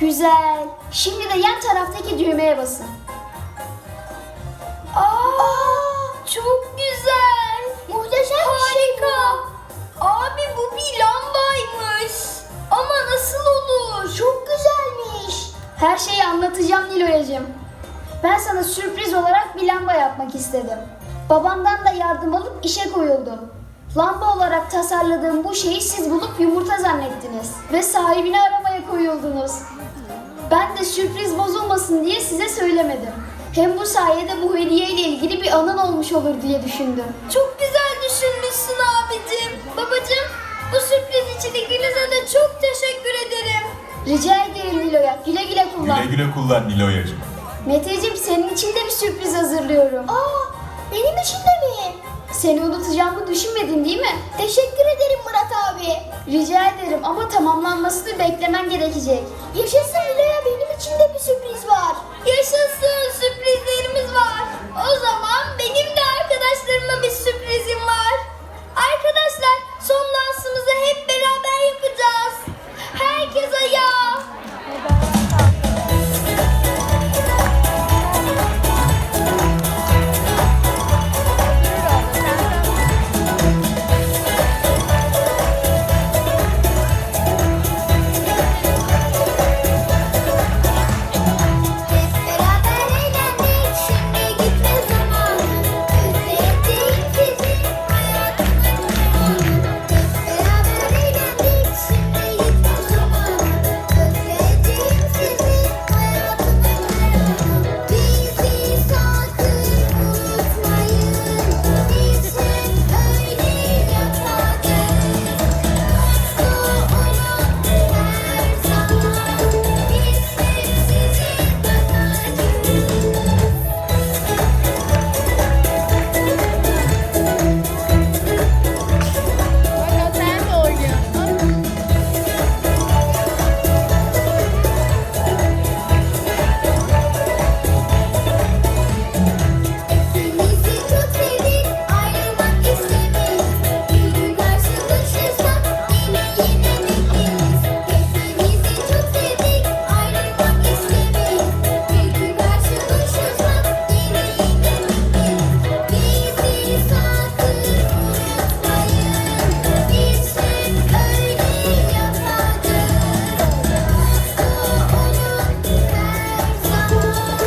Güzel. Şimdi de yan taraftaki düğmeye basın. Aa, çok güzel. Muhteşem Harika. Abi bu bir lambaymış. Ama nasıl olur? Çok güzelmiş. Her şeyi anlatacağım Nilo'yacığım. Ben sana sürpriz olarak bir lamba yapmak istedim. Babamdan da yardım alıp işe koyuldum. Lamba olarak tasarladığım bu şeyi siz bulup yumurta zannettiniz. Ve sahibini aramaya koyuldunuz. De sürpriz bozulmasın diye size söylemedim. Hem bu sayede bu hediye ile ilgili bir anın olmuş olur diye düşündüm. Çok güzel düşünmüşsün abicim. Babacım bu sürpriz için ikinize de çok teşekkür ederim. Rica ederim Nilo'ya. Güle güle kullan. Güle güle kullan Nilo'yacığım. Meteciğim senin için de bir sürpriz hazırlıyorum. Aa, benim için de mi? Seni unutacağımı düşünmedin değil mi? Teşekkür ederim Murat abi. Rica ederim ama tamamlanmasını beklemen gerekecek. Yaşasın Nilo'ya benim için de bir sürpriz var.